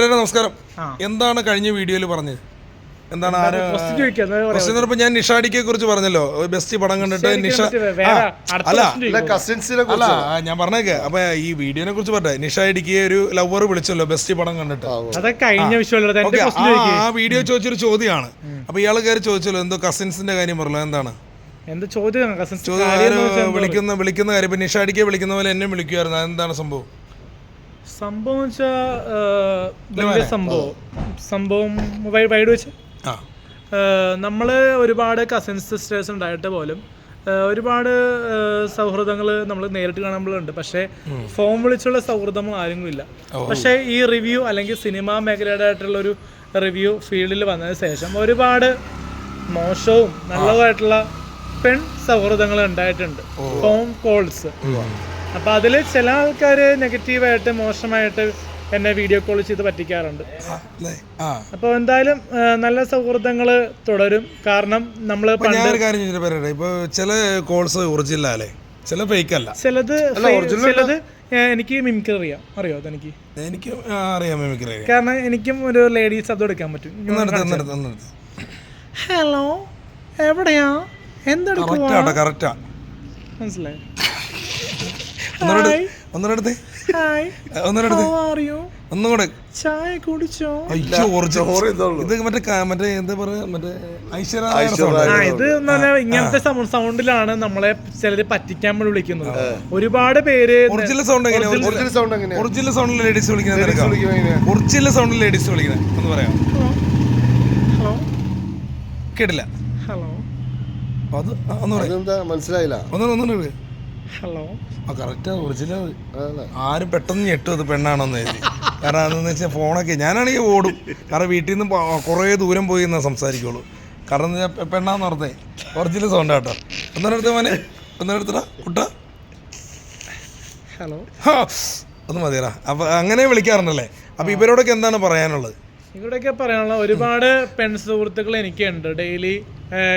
Pereira നമസ്കാരം. എന്താണ് കഴിഞ്ഞ വീഡിയോയിൽ പറഞ്ഞത്? എന്താണ് ആര്? ഞാൻ നിഷാഡിക്കെ കുറിച്ച് പറഞ്ഞല്ലോ. ബെസ്റ്റ് പടം കണ്ടിട്ട് നിഷ വേറെ അടുത്ത അല്ല ഞാൻ പറഞ്ഞേക്കെ. അപ്പൊ ഈ വീഡിയോനെ കുറിച്ച് പറഞ്ഞേ. നിഷാഡിക്ക് ഒരു ലവർ വിളിച്ചല്ലോ ബെസ്റ്റ് പടം കണ്ടിട്ട്. ആ വീഡിയോ ചോദിച്ചൊരു ചോദ്യമാണ്. അപ്പൊ ഇയാൾ കയറി ചോദിച്ചല്ലോ എന്തോ കസിൻസിന്റെ കാര്യം പറഞ്ഞല്ലോ എന്താണ്? എന്താ ചോദ്യം വിളിക്കുന്ന വിളിക്കുന്ന കാര്യം ഇപ്പൊ നിഷാഡിക്കെ വിളിക്കുന്ന പോലെ എന്നെ വിളിക്കുമായിരുന്നു എന്താണ് സംഭവം? സംഭവം സംഭവം. സംഭവം വൈഡ് വെച്ച്. നമ്മൾ ഒരുപാട് കസിൻസ് സിസ്റ്റേഴ്സ് ഉണ്ടായിട്ട് പോലും ഒരുപാട് സൗഹൃദങ്ങൾ നമ്മൾ നേരിട്ട് കാണുമ്പോഴുണ്ട്. പക്ഷേ ഫോം വിളിച്ചുള്ള സൗഹൃദം ആരും ഇല്ല പക്ഷേ ഈ റിവ്യൂ അല്ലെങ്കിൽ സിനിമാ മേഖലയുടെ ആയിട്ടുള്ള ഒരു റിവ്യൂ ഫീൽഡിൽ വന്നതിന് ശേഷം ഒരുപാട് മോശവും നല്ലതായിട്ടുള്ള പെൺ സൗഹൃദങ്ങൾ ഉണ്ടായിട്ടുണ്ട്. ഫോൺ കോൾസ് അപ്പൊ അതിൽ ചില ആൾക്കാർ നെഗറ്റീവായിട്ട് മോശമായിട്ട് എന്നെ വീഡിയോ കോൾ ചെയ്ത് പറ്റിക്കാറുണ്ട്. അപ്പോൾ എന്തായാലും നല്ല സൗഹൃദങ്ങൾ തുടരും. കാരണം നമ്മൾ ഞാനൊരു കാര്യം പറയട്ടെ? ഇപ്പൊ ചില കോൾസ് ഒറിജിനൽ അല്ലേ? ചില ഫേക്ക് അല്ല. ചിലത് ചിലത് എനിക്ക് മിമിക്രി അറിയാം. അറിയോ അതെനിക്ക് എനിക്ക് അറിയാം മിമിക്രി കാരണം എനിക്കും ഒരു ലേഡീസ് ശബ്ദം എടുക്കാൻ പറ്റും. ഹലോ എവിടെയാ? എന്തെടുക്കുവാ? മനസ്സിലായി. ഒന്നുകൂടെ ഒന്നുകൂടെ ഒന്നുകൂടെ. ചായ കുടിച്ചോ. ഇത് മറ്റേ എന്താ പറയാ മറ്റേ ഐശ്വര്യ ഐശ്വര്യ ആ ഇത് ഇങ്ങനത്തെ സൗണ്ടിലാണ് നമ്മളെ ചിലര് പറ്റിക്കാൻ വേണ്ടി വിളിക്കുന്നത്. ഒരുപാട് പേര് ഒറിജിനൽ സൗണ്ട് ഒറിജിനൽ സൗണ്ട് സൗണ്ടിൽ ലേഡീസ് വിളിക്കുന്നത് ഒറിജിനൽ സൗണ്ടിൽ ലേഡീസ് വിളിക്കുന്നത് ഒന്ന് പറയാം. ഹലോ കേട്ടില്ല. ഹലോ അത് മനസ്സിലായില്ല. ഒന്നും ഒന്നും ഹലോ ആ കറക്റ്റ് ഒറിജിനൽ ആരും പെട്ടെന്ന് ഞെട്ടും അത് പെണ്ണാണോന്ന് എഴുതി കാരണം അതെന്ന് വെച്ചാൽ ഫോണൊക്കെ ഞാനാണെങ്കിൽ ഓടും. കാരണം വീട്ടിൽ നിന്ന് കുറേ ദൂരം പോയി എന്നാ സംസാരിക്കുള്ളൂ. കാരണം പെണ്ണാന്ന് പറഞ്ഞേ. ഒറിജിനൽ സൗണ്ട് കേട്ടോ. ഒന്നിനടുത്ത് മോനെ. ഒന്നിനടുത്തടാ കുട്ട. ഹലോ അത് മതിയടാ. അപ്പൊ അങ്ങനെ വിളിക്കാറുണ്ടല്ലേ? അപ്പൊ ഇവരോടൊക്കെ എന്താണ് പറയാനുള്ളത്? ഇവിടെയൊക്കെ പറയാനുള്ള ഒരുപാട് പെൺ സുഹൃത്തുക്കൾ എനിക്കുണ്ട്. ഡെയിലി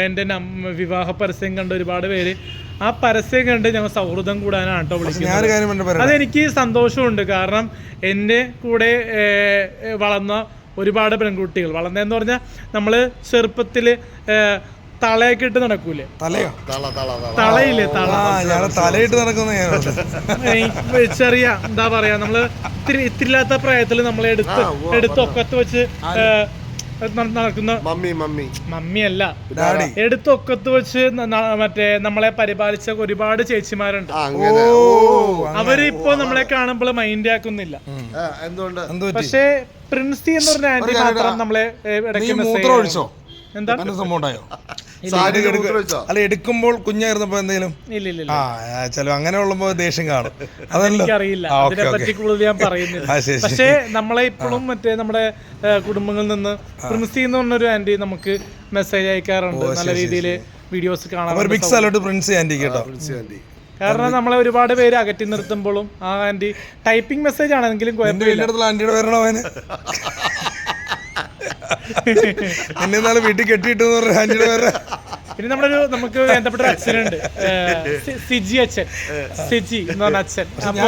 എന്റെ വിവാഹ പരസ്യം കണ്ട് ഒരുപാട് പേര്. ആ പരസ്യം കണ്ട് ഞങ്ങൾ സൗഹൃദം കൂടാനാണ് കേട്ടോ വിളിക്കുന്നത്. അതെനിക്ക് സന്തോഷമുണ്ട്. കാരണം എന്റെ കൂടെ വളർന്ന ഒരുപാട് പെൺകുട്ടികൾ. വളർന്നതെന്ന് പറഞ്ഞാൽ നമ്മൾ ചെറുപ്പത്തിൽ തളയൊക്കെ ഇട്ട് നടക്കൂലേ? തലയോ തള തള തള. തളയില്ലേ തള? ആ ഞാൻ തലയിട്ട് നടക്കുന്ന ചെറിയ എന്താ പറയാ നമ്മൾ ഇത്തിരി ഇത്തിരില്ലാത്ത പ്രായത്തിൽ നമ്മളെ എടുത്ത് എടുത്ത് ഒക്കത്ത് വെച്ച് നടക്കുന്ന മമ്മി മമ്മി. മമ്മിയല്ല. ഡാഡി. എടുത്തൊക്കത്ത് വെച്ച് മറ്റേ നമ്മളെ പരിപാലിച്ച ഒരുപാട് ചേച്ചിമാരുണ്ട്. അവരിപ്പോ നമ്മളെ കാണുമ്പോൾ മൈൻഡ് ആക്കുന്നില്ല. ആ, എന്തുകൊണ്ട്? എന്ത് പക്ഷേ പ്രിൻസി എന്ന് പറഞ്ഞ ആന്റി മാത്രം നമ്മളെ ഇടയ്ക്ക് എന്താ? സംഭവം ഉണ്ടായോ സാരി അല്ല എടുക്കുമ്പോൾ കുഞ്ഞായിരുന്നപ്പോ എന്തെങ്കിലും? ഇല്ല ഇല്ല ഇല്ല. ആ ചില അങ്ങനെ ഉള്ളപ്പോ ദേഷ്യം കാണും. അതല്ലോ. അതിനെ പറ്റി കൂടുതൽ ഞാൻ പറയുന്നില്ല. പക്ഷേ നമ്മളെ ഇപ്പോഴും മറ്റേ നമ്മുടെ കുടുംബങ്ങളിൽ നിന്ന് പ്രിൻസി എന്ന് പറഞ്ഞൊരു ആന്റി നമുക്ക് മെസ്സേജ് അയക്കാറുണ്ട്. നല്ല രീതിയിൽ വീഡിയോസ് കാണാറുണ്ട് പ്രിൻസ് ആന്റി കേട്ടോ. ആന്റി കാരണം നമ്മളെ ഒരുപാട് പേര് അകറ്റി നിർത്തുമ്പോഴും ആ ആന്റി ടൈപ്പിംഗ് മെസ്സേജ് ആണെങ്കിലും കുഴപ്പമില്ല. ആന്റിയുടെ അവന്? എന്നെ നാളെ വീട്ടിൽ കെട്ടിയിട്ട് പറഞ്ഞ ആന്റിയുടെ പേര് പിന്നെ നമ്മുടെ ഒരു നമുക്ക് വേണ്ടപ്പെട്ട ഒരു അച്ഛനുണ്ട് സിജി അച്ഛൻ. സിജി എന്ന് പറഞ്ഞ അച്ഛൻ. അപ്പൊ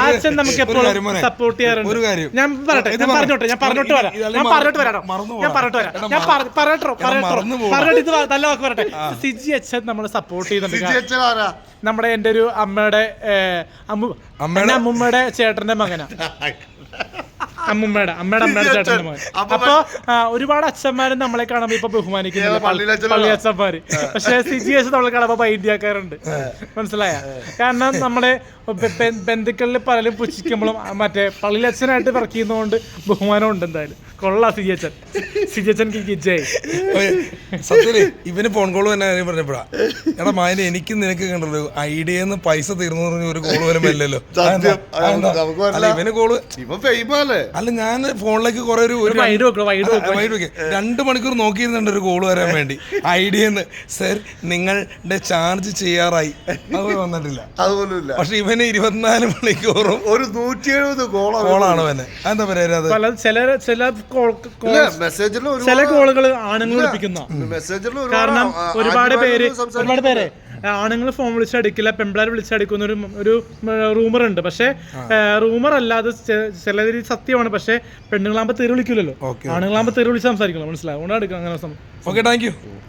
ആ അച്ഛൻ നമുക്ക് എപ്പോഴും സപ്പോർട്ട് ചെയ്യാറുണ്ട്. ഒരു കാര്യം. ഞാൻ പറയട്ടെ ഇത് ഞാൻ പറഞ്ഞോട്ടെ ഞാൻ പറഞ്ഞോട്ട് വരാം. ഞാൻ പറഞ്ഞോട്ട് വരാം ഞാൻ. പറഞ്ഞോട്ട് വരാം. ഞാൻ പറ- പറയട്ടോ പറയട്ടോ. മറന്നു. പറഞ്ഞിട്ട് ഇത് നല്ല വാക്ക് പറയട്ടെ. സിജി അച്ഛൻ നമ്മൾ സപ്പോർട്ട് ചെയ്യുന്നുണ്ട്. സിജി അച്ഛൻ ആരാ? നമ്മുടെ എന്റെ ഒരു അമ്മയുടെ ഏഹ്, അമ്മു അമ്മയുടെ- എന്റെ അമ്മുമ്മയുടെ ചേട്ടന്റെ മകനാ. അമ്മുമ്മയുടെ അമ്മയുടെ അമ്മയുടെ ചേട്ടന്റെ മകൻ അപ്പൊ ഒരുപാട് അച്ഛന്മാരും നമ്മളെ കാണുമ്പോ ഇപ്പൊ ബഹുമാനിക്കുന്നത് പള്ളിയിലെ പള്ളി അച്ഛന്മാര്? പക്ഷെ സിജിഎസ് നമ്മളെ കാണുമ്പോ ബൈദ്യാക്കാറുണ്ട് മനസ്സിലായ? കാരണം നമ്മളെ ബന്ധുക്കളിൽ പലരും പുച്ഛിക്കുമ്പോഴും മറ്റേ പള്ളിയിലെ അച്ഛനായിട്ട് വർക്ക് ചെയ്യുന്നതുകൊണ്ട് ബഹുമാനം ഉണ്ട് എന്തായാലും. കൊള്ളാ സിജി അച്ഛൻ. സിജി അച്ഛൻ ജയ്. സത്യല്ലേ ഇവന് ഫോൺ കോൾ തന്നെ കാര്യം പറഞ്ഞപ്പോഴാ എടാ മായനെ എനിക്ക് നിനക്ക് കണ്ടല്ലോ ഐഡിയെന്ന് പൈസ തീർന്നു പറഞ്ഞ ഒരു കോൾ പോലും അല്ലല്ലോ. ഇവന് കോൾ ഇവ ഫെയിമല്ലേ അല്ല ഞാൻ ഫോണിലേക്ക് കുറെ ഒരു. രണ്ട് മണിക്കൂർ നോക്കിയിരുന്നുണ്ട് ഒരു കോൾ വരാൻ വേണ്ടി. ഐഡിയെന്ന് സർ നിങ്ങളുടെ ചാർജ് ചെയ്യാറായി. അത് വന്നിട്ടില്ല. അതുപോലും പക്ഷെ ഇവന് ഇരുപത്തിനാല് മണിക്കൂറും ഒരു നൂറ്റി എഴുപത് കോളോ കോളാണ് എന്താ പറയാ ചില ചില കോൾ കോൾ മെസ്സേജിൽ ചില കോളുകൾ ആണുങ്ങൾ കാരണം ഒരുപാട് പേര് ഒരുപാട് പേര് ആണുങ്ങൾ ഫോൺ വിളിച്ചടിക്കില്ല പെമ്പിളാർ വിളിച്ചടിക്കുന്ന ഒരു ഒരു റൂമർ ഉണ്ട്. പക്ഷേ റൂമർ അല്ലാതെ ചില രീതി സത്യമാണ്. പക്ഷേ പെണ്ണുങ്ങളാകുമ്പോൾ തെറി വിളിക്കില്ലല്ലോ ഓക്കെ ആണുങ്ങളാകുമ്പോൾ തെറി വിളിച്ച് സംസാരിക്കണം മനസ്സിലാവും അതുകൊണ്ടാണ് അങ്ങനെ സം- ഓക്കെ താങ്ക് യു